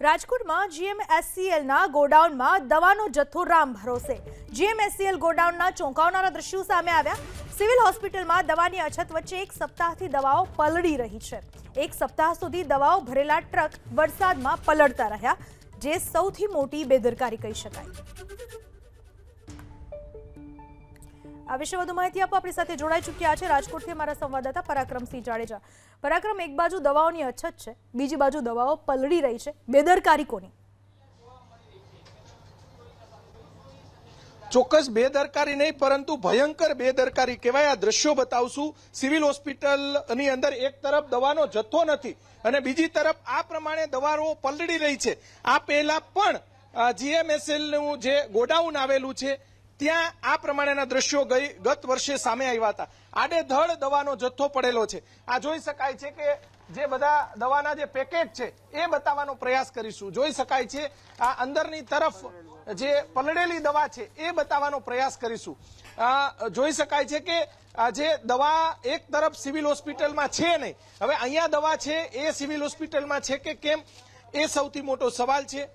રાજકોટમાં જીએમએસસીએલના ગોડાઉનમાં દવાનો જથ્થો રામ ભરોસે. જીએમએસસીએલ ગોડાઉનના ચોંકાવનારા દ્રશ્યો સામે આવ્યા. સિવિલ હોસ્પિટલમાં દવાની અછત વચ્ચે એક સપ્તાહથી દવાઓ પલળી રહી છે. એક સપ્તાહ સુધી દવાઓ ભરેલા ટ્રક વરસાદમાં પલળતા રહ્યા, જે સૌથી મોટી બેદરકારી કહી શકાય. આ વિશે વધુ માહિતી આપવા આપણી સાથે જોડાઈ ચૂક્યા છે રાજકોટથી અમારા સંવાદદાતા પરાક્રમસિંહ જાડેજા. પરાક્રમ, એક બાજુ દવાઓની અછત છે, બીજી બાજુ દવાઓ પલળી રહી છે બેદરકારી કોની ચોક્કસ બેદરકારી નહીં, પરંતુ ભયંકર બેદરકારી કહેવાય. આ દ્રશ્યો બતાવશું. સિવિલ હોસ્પિટલની અંદર એક તરફ દવાનો જથ્થો નથી અને બીજી તરફ આ પ્રમાણે દવાઓ પલળી રહી છે. આ પહેલા પણ જીએમએસએલનું જે ગોડાઉન આવેલું છે ત્યાં આ પ્રમાણેના દ્રશ્યો ગત વર્ષે સામે આવ્યા હતા. આડેધડ દવાનો જથ્થો પડેલો છે. આ જોઈ શકાય છે કે જે બધા દવાના જે પેકેટ છે, એ બતાવવાનો પ્રયાસ કરીશું. જોઈ શકાય છે આ અંદરની તરફ જે પલળેલી દવા છે, એ બતાવવાનો પ્રયાસ કરીશું. જોઈ શકાય છે કે જે દવા એક તરફ સિવિલ હોસ્પિટલમાં છે નહીં. હવે અહીંયા દવા છે, એ સિવિલ હોસ્પિટલમાં છે કે કેમ? એ સૌથી મોટો સવાલ છે.